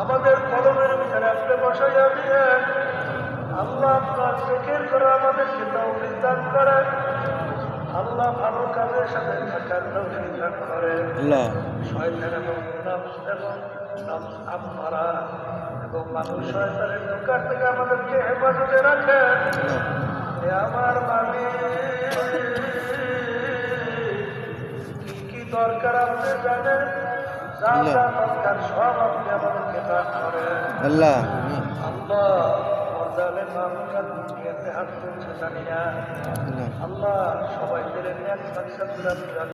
আমাদের কলমের ভিতরে আপনি বসাইয়া দিয়েন আল্লাহ আপনার জিকির করে আমাদেরকে তৌফিক দান করেন। আল্লাহ ভালো কাজের সাথে থাকার তৌফিক দান করেন। শয়তান এবং নফস এবং নফস আম্মারা এবং মানুষ শয়তানের দোকান থেকে আমাদেরকে হেফাজতে রাখেন আমার মালিক কি কি দরকার আপনি জানেন? যা যা দরকার সব আল্লাহ। আল্লাহ সবাই